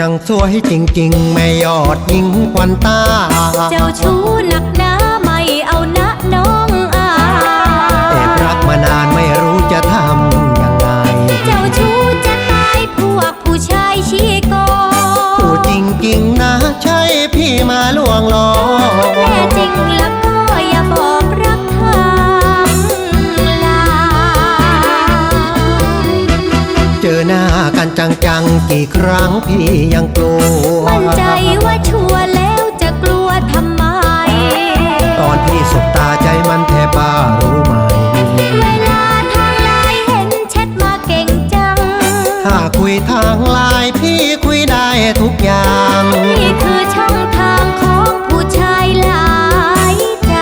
ช่างสวยจริงๆแม่ยอดยิงควันตา เจ้าชู้หนักหนาไม่เอานะน้องอาแอบรักมานานไม่รู้จะทำยังไง เจ้าชู้จะตายพวกผู้ชายชี้โกงพูดจริงๆนะ ใช่พี่มาลวงล้อแน่จริงแล้วก็อย่าบอกรัก จังๆกี่ครั้งพี่ยังกลัว มั่นใจว่าชัวร์แล้วจะกลัวทำไม ตอนพี่สบตาใจมันแทบบ้ารู้ไหม เวลาทางไลน์เห็นแชทมาเก่งจัง ถ้าคุยทางไลน์พี่คุยได้ทุกอย่าง นี่คือช่องทางของผู้ชายหลายใจ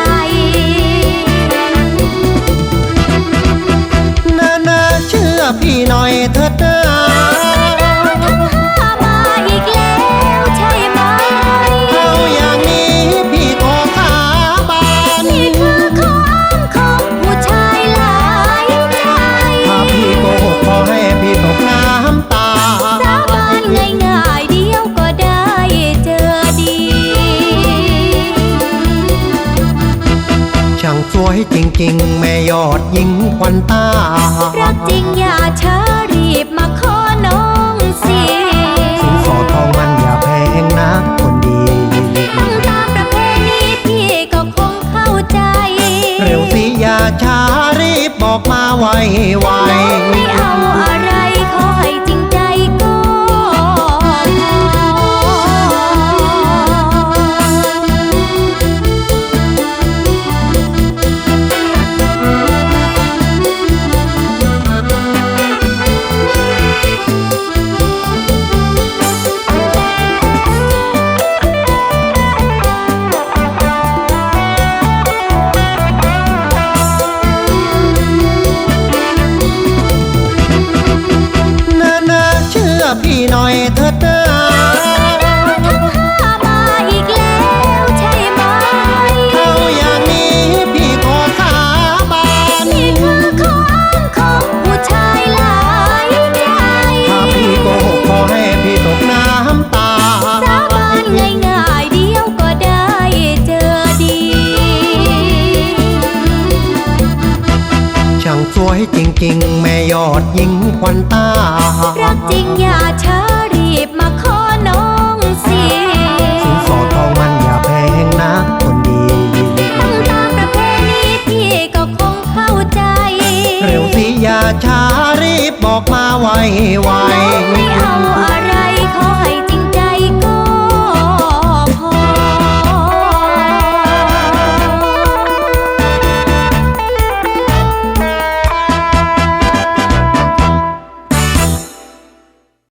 นานาเชื่อพี่หน่อยเถิดนะทั้ สวยจริง ๆ แม่ยอดยิงควันตา รักจริงอย่าช้ารีบมาขอน้องสิสินสอดทองมันอย่าแพงนะคนดีตั้งตามประเพณีพี่ก็คงเข้าใจ เร็วสิอย่าช้ารีบบอกมาไวไวไม่เอาอะไร จริงๆ แม่ยอดยิงควันตา รักจริงอย่าช้า ช้ารีบบอกมาไวไว